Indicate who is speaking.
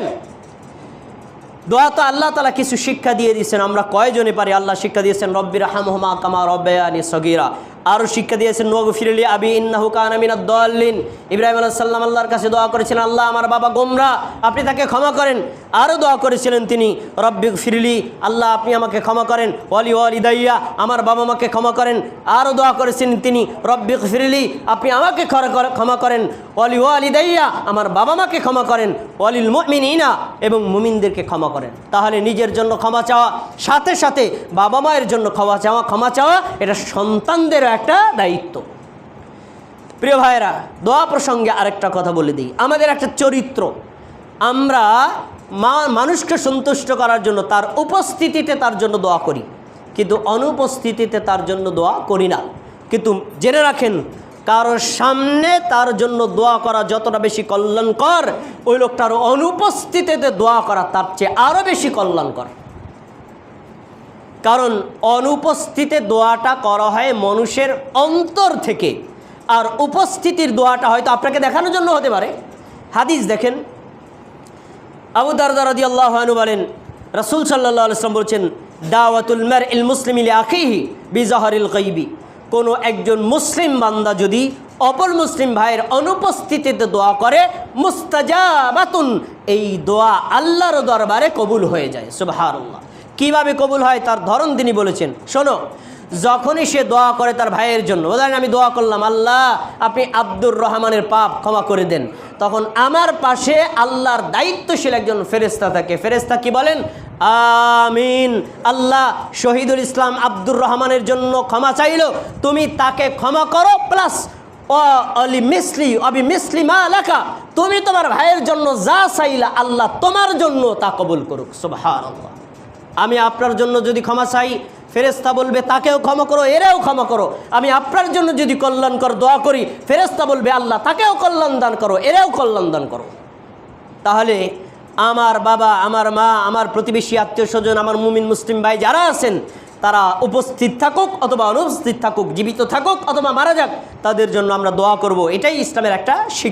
Speaker 1: করবেন দোয়া তো আল্লাহ তালা কিছু শিক্ষা দিয়ে দিয়েছেন। আমরা কয়জনে পারি আল্লাহ শিক্ষা দিয়েছেন? রব্বির হামহমা কামা রব্বায়ানি সগিরা। আরও শিক্ষা দিয়েছেন নগ ফিরলি আবি ইন্নাহু কান আমিনা দলিন ইব্রাহিম সাল্লাম আল্লাহর কাছে দোয়া করেছিলেন, আল্লাহ, আমার বাবা গোমরা, আপনি তাকে ক্ষমা করেন। আরও দোয়া করেছিলেন তিনি, রব্বি ফিরলি, আল্লাহ, আপনি আমাকে ক্ষমা করেন। ওয়ালি ওয়ালিদাইয়া, আমার বাবা মাকে ক্ষমা করেন। আরও দোয়া করেছিলেন তিনি, রব্বি ফিরলি, আপনি আমাকে ক্ষমা করেন। ওয়ালি ওয়ালিদাইয়া, আমার বাবা মাকে ক্ষমা করেন। ওয়ালিল মুমিনিনা, এবং মুমিনদেরকে ক্ষমা করেন। তাহলে নিজের জন্য ক্ষমা চাওয়া, সাথে সাথে বাবা মায়ের জন্য ক্ষমা চাওয়া ক্ষমা চাওয়া, এটা সন্তানদেরও একটা দায়িত্ব। প্রিয় ভাইয়েরা, দোয়া প্রসঙ্গে আরেকটা কথা বলে দিই। আমাদের একটা চরিত্র। আমরা মানুষকে সন্তুষ্ট করার জন্য তার উপস্থিতিতে তার জন্য দোয়া করি। কিন্তু অনুপস্থিতিতে তার জন্য দোয়া করি না। কিন্তু জেনে রাখেন কারোর সামনে তার জন্য দোয়া করা যতটা বেশি কল্যাণকর, ওই লোকটার অনুপস্থিতিতে দোয়া করা তার চেয়ে আরও বেশি কল্যাণকর। কারণ অনুপস্থিতে দোয়াটা করা হয় মানুষের অন্তর থেকে। আর উপস্থিতির দোয়াটা হয়তো আপনাকে দেখানোর জন্য হতে পারে। হাদিস দেখেন। আবু দারদা রদি আল্লাহ বলেন, রসুল সাল্লাহ আলসালাম বলছেন, দাওয়াতুল মের ইল মুসলিম ইলে আখিহি বিজাহরিল গৈবি কোনো একজন মুসলিম বান্দা যদি অপর মুসলিম ভাইয়ের অনুপস্থিতিতে দোয়া করে, মুস্তাজাবাতুন, এই দোয়া আল্লাহর দরবারে কবুল হয়ে যায়। সুবহানাল্লাহ। কীভাবে কবুল হয় তার ধরন তিনি বলেছেন। শোনো, যখনই সে দোয়া করে তার ভাইয়ের জন্য বলেন আমি দোয়া করলাম, আল্লাহ, আপনি আব্দুর রহমানের পাপ ক্ষমা করে দেন। তখন আমার পাশে আল্লাহর দায়িত্বশীল একজন ফেরেস্তা থাকে। ফেরেস্তা কি বলেন? আমিন। আল্লাহ শহীদুল ইসলাম আব্দুর রহমানের জন্য ক্ষমা চাইল, তুমি তাকে ক্ষমা করো, প্লাস অলি মিসলি, অবি মিসলি মা লেখা তুমি তোমার ভাইয়ের জন্য যা চাইলা আল্লাহ তোমার জন্য তা কবুল করুক। সুবহানাল্লাহ। আমি আপনার জন্য যদি ক্ষমা চাই ফেরেস্তা বলবে, তাকেও ক্ষমা করো, এরাও ক্ষমা করো। আমি আপনার জন্য যদি কল্যাণকর দোয়া করি ফেরেস্তা বলবে, আল্লাহ, তাকেও কল্যাণ দান করো, এরাও কল্যাণ দান করো। তাহলে আমার বাবা, আমার মা, আমার প্রতিবেশী, আত্মীয় স্বজন, আমার মুমিন, মুসলিম ভাই যারা আছেন, তারা উপস্থিত থাকুক অথবা অনুপস্থিত থাকুক, জীবিত থাকুক অথবা মারা যাক, তাদের জন্য আমরা দোয়া করব। এটাই ইসলামের একটা শিক্ষা।